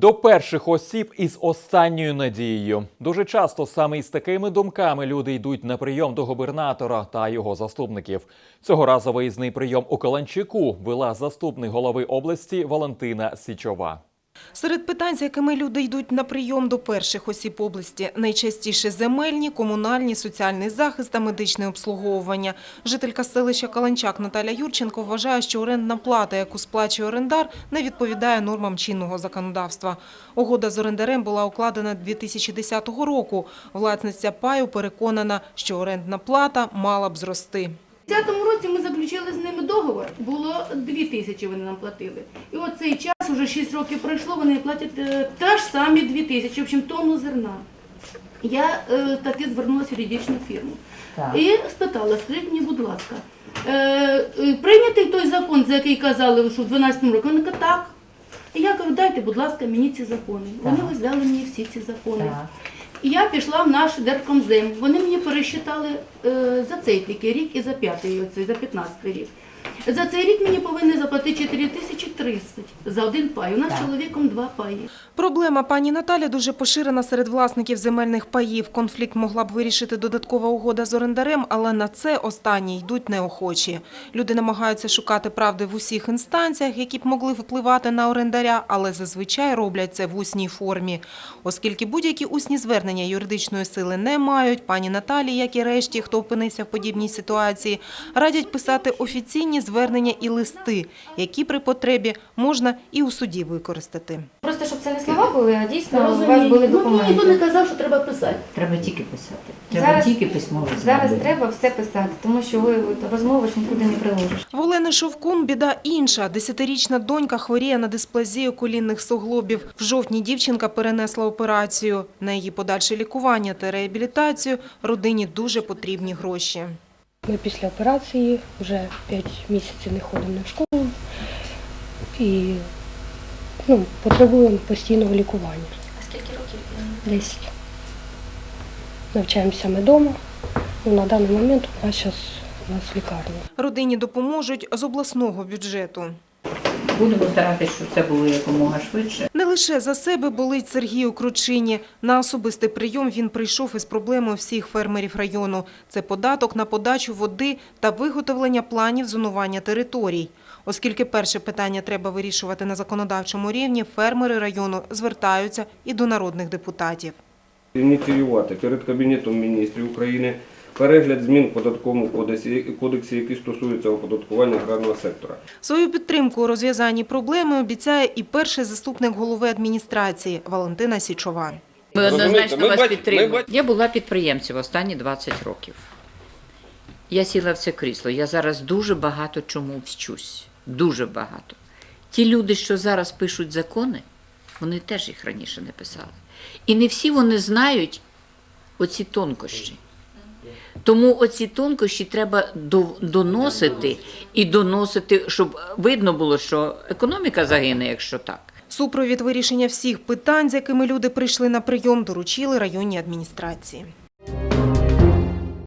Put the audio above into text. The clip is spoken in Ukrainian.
До перших осіб із останньою надією. Дуже часто саме із такими думками люди йдуть на прийом до губернатора та його заступників. Цього разу виїзний прийом у Каланчику вела заступник голови області Валентина Січова. Серед питань, з якими люди йдуть на прийом до перших осіб області, найчастіше земельні, комунальні, соціальний захист та медичне обслуговування. Жителька селища Каланчак Наталя Юрченко вважає, що орендна плата, яку сплачує орендар, не відповідає нормам чинного законодавства. Угода з орендарем була укладена 2010 року. Власниця паю переконана, що орендна плата мала б зрости. У 2010 році ми заключили договор, було 2 тисячі вони нам платили. І от цей час, вже 6 років пройшло, вони платять е, теж самі 2 тисячі, в общем, тонну зерна. Я е, таки звернулася в юридичну фірму Так. і спитала, скажіть мені, будь ласка, е, е, прийнятий той закон, за який казали, що в 12 році, вони кажуть, так. І я кажу, дайте, будь ласка, мені ці закони. Вони Так. взяли мені всі ці закони. Так. І я пішла в наш Держкомзем. Вони мені пересчитали е, за цей тільки рік і за п'ятий, за 15 рік. За цей рік мені повинні заплатити 4330 за один пай. У нас Так. чоловіком два паї. Проблема пані Наталі дуже поширена серед власників земельних паїв. Конфлікт могла б вирішити додаткова угода з орендарем, але на це останні йдуть неохочі. Люди намагаються шукати правди в усіх інстанціях, які б могли впливати на орендаря, але зазвичай роблять це в усній формі. Оскільки будь-які усні звернення юридичної сили не мають, пані Наталі, як і решті, хто опинився в подібній ситуації, радять писати офіційні звернення і листи, які при потребі можна і у суді використати. Просто щоб це не слова були, а дійсно у вас були Ну, ніхто не казав, що треба писати. Треба тільки писати. Треба Зараз- тільки письмово Зараз треба все писати, тому що ви розмови ж нікуди не приложиш. В Олени Шовкун біда інша. Десятирічна донька хворіє на дисплазію колінних суглобів. В жовтні дівчинка перенесла операцію. На її подальше лікування та реабілітацію родині дуже потрібні гроші. Ми після операції вже 5 місяців не ходимо в школу і ну, потребуємо постійного лікування. А скільки років? 10. Навчаємося ми вдома. Ну, на даний момент у нас зараз у нас лікарня. Родині допоможуть з обласного бюджету. Будемо старатися, щоб це було якомога швидше. Не лише за себе болить Сергію Кручині. На особистий прийом він прийшов із проблемою всіх фермерів району. Це податок на подачу води та виготовлення планів зонування територій. Оскільки перше питання треба вирішувати на законодавчому рівні, фермери району звертаються і до народних депутатів. ініціювати перед Кабінетом міністрів України перегляд змін в податковому кодексі, кодексі, які стосуються оподаткування аграрного сектора. Свою підтримку у розв'язанні проблеми обіцяє і перший заступник голови адміністрації Валентина Січова. Ми однозначно ми вас підтримуємо. Я була підприємцем останні 20 років. Я сіла в це крісло. Я зараз дуже багато чому вчусь. Дуже багато. Ті люди, що зараз пишуть закони, вони теж їх раніше не писали. І не всі вони знають оці тонкощі. Тому оці тонкощі треба доносити і доносити, щоб видно було, що економіка загине, якщо так. Супровід вирішення всіх питань, з якими люди прийшли на прийом, доручили районній адміністрації.